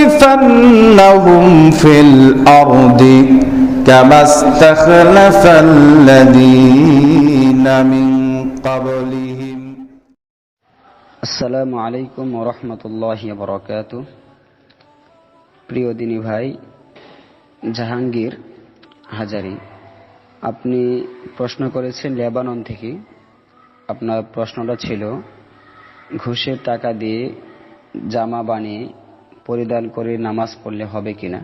ليستخلفنهم في الأرض كما استخلف الذين من قبلهم আসসালামু আলাইকুম ওরহমতুল্লাহ বরকাত প্রিয় দিনী ভাই জাহাঙ্গীর হাজারি আপনি প্রশ্ন করেছেন লেবানন থেকে আপনার প্রশ্নটা ছিল ঘুষের টাকা দিয়ে জামা বানিয়ে পরিধান করে নামাজ পড়লে হবে কিনা?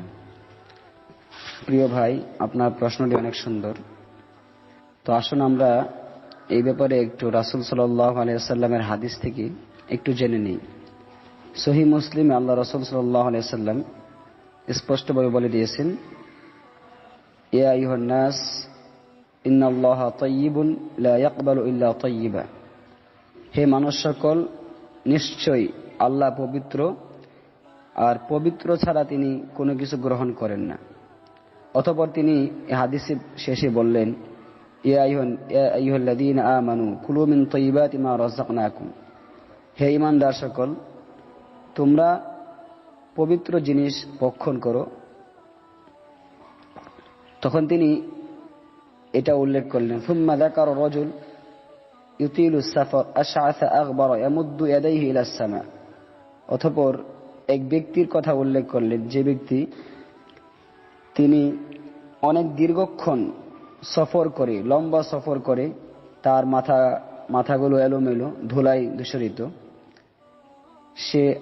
প্রিয় ভাই, আপনার প্রশ্নটি অনেক সুন্দর। তো আসুন আমরা এই ব্যাপারে একটু রাসুল আলিয়াল্লামের হাদিস থেকে একটু জেনে নিই। সহি মুসলিম আল্লাহ রসুল আলিয়াল্লাম স্পষ্টভাবে বলে দিয়েছেন, ইয়া ইহন্নাস ইন্নাল্লাহ তয়্যিবুন লা ইল্লা তয়্যিবা হে মানুষ সকল, নিশ্চয়ই আল্লাহ পবিত্র, আর পবিত্র ছাড়া তিনি কোনো কিছু গ্রহণ করেন না। অতপর তিনি এ হাদিসের শেষে বললেন হে ঈমানদার সকল, তোমরা পবিত্র জিনিস ভক্ষণ করো। তখন তিনি এটা উল্লেখ করলেন, সুম্মা যাকার রাজুল ইউতিলু সাফর আশআসা আগবার ইয়ামুদ্দু ইয়াদাইহি ইলা সামা অতঃপর এক ব্যক্তির কথা উল্লেখ করলেন, যে ব্যক্তি তিনি অনেক দীর্ঘক্ষণ সফর করে, লম্বা সফর করে, তার মাথা, মাথাগুলো এলোমেলো, ধুলাই দূষরিত সে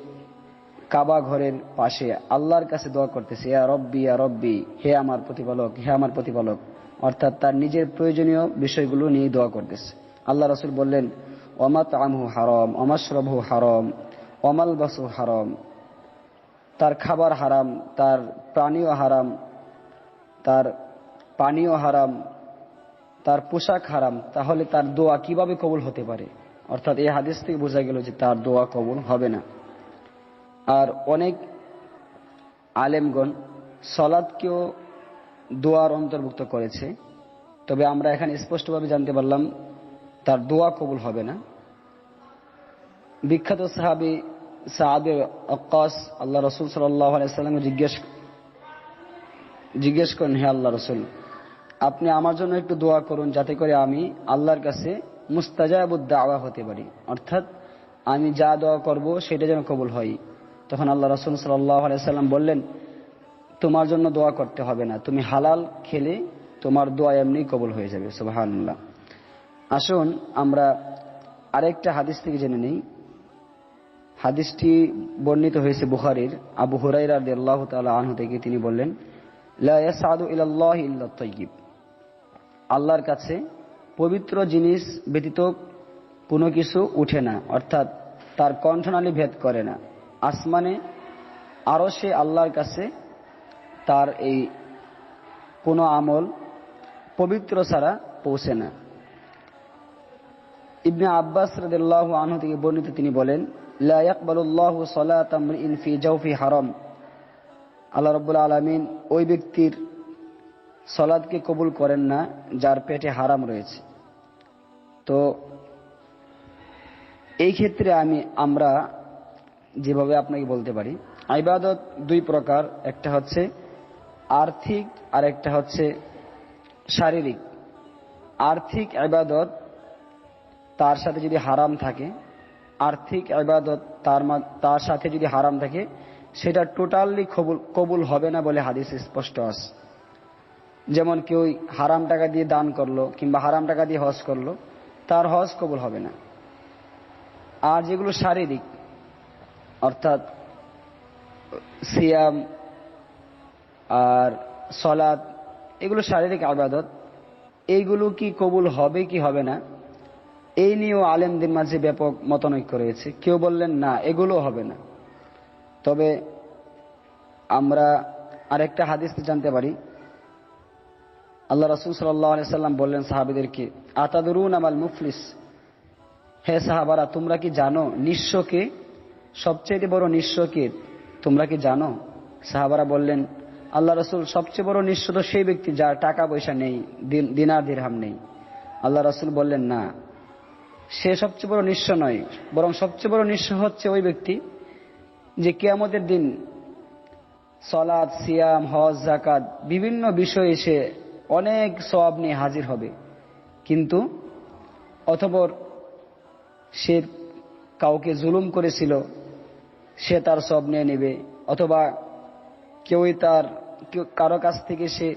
কাবা ঘরের পাশে আল্লাহর কাছে দোয়া করতেছে, ইয়া রব্বি ইয়া রব্বি, হে আমার প্রতিপালক, হে আমার প্রতিপালক। অর্থাৎ তার নিজের প্রয়োজনীয় বিষয়গুলো নিয়ে দোয়া করতেছে। আল্লাহ রসুল বললেন অমাত আমহু হারম অমাশ্রভু হারম। অমাল বাসু হারম, তার খাবার হারাম, তার প্রাণীয় হারাম, তার পানীয় হারাম, তার পোশাক হারাম, তাহলে তার দোয়া কীভাবে কবুল হতে পারে? অর্থাৎ এই হাদিস থেকে বোঝা গেল যে তার দোয়া কবুল হবে না। আর অনেক আলেমগণ সলাদকেও দোয়ার অন্তর্ভুক্ত করেছে, তবে আমরা এখানে স্পষ্টভাবে জানতে পারলাম তার দোয়া কবুল হবে না। বিখ্যাত সাহাবি আল্লাহ রসুল সাল্লাম জিজ্ঞেস জিজ্ঞেস করেন, হে আল্লাহ রসুল, আপনি আমার জন্য একটু দোয়া করুন যাতে করে আমি আল্লাহর কাছে মুস্তাজাবুদ্দাওয়া হতে পারি। অর্থাৎ আমি যা দোয়া করব সেটা যেন কবুল হয়। তখন আল্লাহ রসুল সাল্লাম বললেন, তোমার জন্য দোয়া করতে হবে না। তুমি হালাল খেলে তোমার দোয়া এমনি কবুল হয়ে যাবে। সুবাহান্লাহ আসুন, আমরা আরেকটা হাদিস থেকে জেনে নিই। হাদিসটি বর্ণিত হয়েছে বুখারির। আবু হুরাই রাদি আল্লাহ আনহু থেকে তিনি বললেন ইল্লাহ আল্লাহর কাছে পবিত্র জিনিস ব্যতীত কোনো কিছু উঠে না, অর্থাৎ তার কণ্ঠনালী ভেদ করে না। আসমানে আরও সে আল্লাহর কাছে তার এই কোনো আমল পবিত্র ছাড়া পৌঁছে না। ইবনে আব্বাস রদুল্লাহ আনহু থেকে বর্ণিত তিনি বলেন লাকবালুল্লাহ সালাতামরিন ফি জাউফি হারম। আল্লাহ রব্বুল আলমিন ওই ব্যক্তির সলাদকে কবুল করেন না, যার পেটে হারাম রয়েছে। তো এই ক্ষেত্রে আমি, আমরা যেভাবে আপনাকে বলতে পারি, ইবাদত দুই প্রকার, একটা হচ্ছে আর্থিক আর একটা হচ্ছে শারীরিক। আর্থিক ইবাদত তার সাথে যদি হারাম থাকে, আর্থিক ইবাদত তার তার সাথে যদি হারাম থাকে, সেটা টোটালি কবুল কবুল হবে না বলে হাদিস স্পষ্ট আছে। যেমন কেউ হারাম টাকা দিয়ে দান করল কিংবা হারাম টাকা দিয়ে হজ করল, তার হজ কবুল হবে না। আর যেগুলো শারীরিক, অর্থাৎ সিয়াম আর সলাদ এগুলো শারীরিক আবাদত এইগুলো কি কবুল হবে কি হবে না এই নিয়েও আলেমদের মাঝে ব্যাপক মতনৈক্য রয়েছে। কেউ বললেন, না এগুলো হবে না। তবে আমরা আরেকটা হাদিস জানতে পারি। আল্লাহ রসুল সাল্লাম বললেন সাহাবিদেরকে, আতাদুরুন আমাল মুফলিস? হে সাহাবারা, তোমরা কি জানো নিঃস্বকে সবচেয়ে বড় নিঃস্বকে তোমরা কি জানো? সাহাবারা বললেন, আল্লাহ রসুল, সবচেয়ে বড় নিঃস্ব তো সেই ব্যক্তি যার টাকা পয়সা নেই দিনার দিরহাম নেই। আল্লাহ রসুল বললেন, না। সে সবচেয়ে বড় নিঃস্ব নয়, বরং সবচেয়ে বড় নিঃস্ব হচ্ছে ওই ব্যক্তি যে কেয়ামতের দিন সলাদ, সিয়াম, হজ জাকাত বিভিন্ন বিষয়ে সে অনেক সব নিয়ে হাজির হবে। কিন্তু অথপর সে কাউকে জুলুম করেছিল, সে তার সব নিয়ে নেবে, অথবা কেউই তার কারও কাছ থেকে সে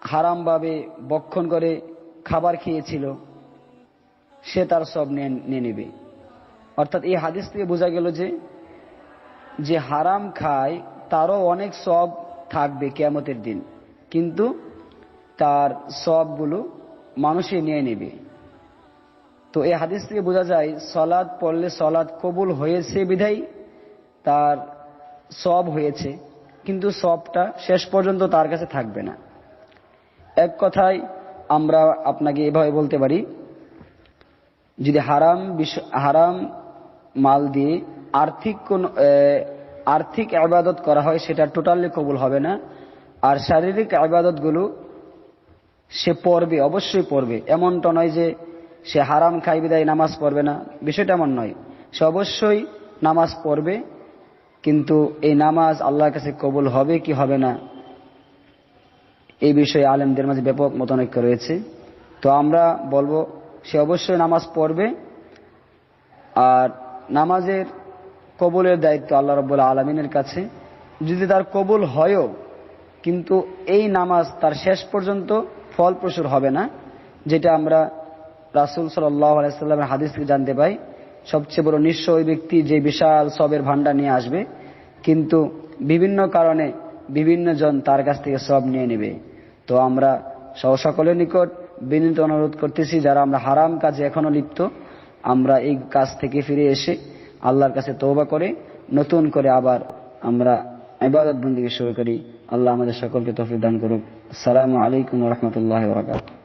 হারামভাবে বক্ষণ করে খাবার খেয়েছিল। সে তার সব নিয়ে নেবে। অর্থাৎ এই হাদিস থেকে বোঝা গেল যে যে হারাম খায়, তারও অনেক সব থাকবে কেয়ামতের দিন। কিন্তু তার সবগুলো মানুষই নিয়ে নেবে। তো এই হাদিস থেকে বোঝা যায় সলাদ পড়লে সলাদ কবুল হয়েছে বিধাই তার সব হয়েছে, কিন্তু সবটা শেষ পর্যন্ত তার কাছে থাকবে না। এক কথায় আমরা আপনাকে এভাবে বলতে পারি যদি হারাম হারাম মাল দিয়ে আর্থিক কোন আর্থিক আবাদত করা হয়, সেটা টোটালি কবুল হবে না। আর শারীরিক আবাদতগুলো সে পড়বে, অবশ্যই পড়বে। এমনটা নয় যে সে হারাম খাই বিদায় নামাজ পড়বে না। বিষয়টা এমন নয়। সে অবশ্যই নামাজ পড়বে, কিন্তু এই নামাজ আল্লাহর কাছে কবুল হবে কি হবে না, এই বিষয়ে আলেমদের মাঝে ব্যাপক মতানৈক্য রয়েছে। তো আমরা বলব সে অবশ্যই নামাজ পড়বে। আর নামাজের কবুলের দায়িত্ব আল্লাহ রব্বুল আলমিনের কাছে। যদি তার কবুল হয়ও, কিন্তু এই নামাজ তার শেষ পর্যন্ত ফলপ্রসূর হবে না, যেটা আমরা রাসুল সাল্লাহ আলাইস্লামের হাদিস জানতে পাই। সবচেয়ে বড় নিঃস্ব ওই ব্যক্তি যে বিশাল সবের ভান্ডার নিয়ে আসবে, কিন্তু বিভিন্ন কারণে বিভিন্ন জন তার কাছ থেকে সব নিয়ে নেবে। তো আমরা সহ সকলের নিকট বিনীত অনুরোধ করতেছি, যারা আমরা হারাম কাজে এখনও লিপ্ত, আমরা এই কাজ থেকে ফিরে এসে আল্লাহর কাছে তৌবা করে, নতুন করে আবার আমরা ইবাদত বন্দিকে শুরু করি। আল্লাহ আমাদের সকলকে তফিক দান করুক। আসসালামু আলাইকুম রহমতুল্লাহ বরাকাতুহ।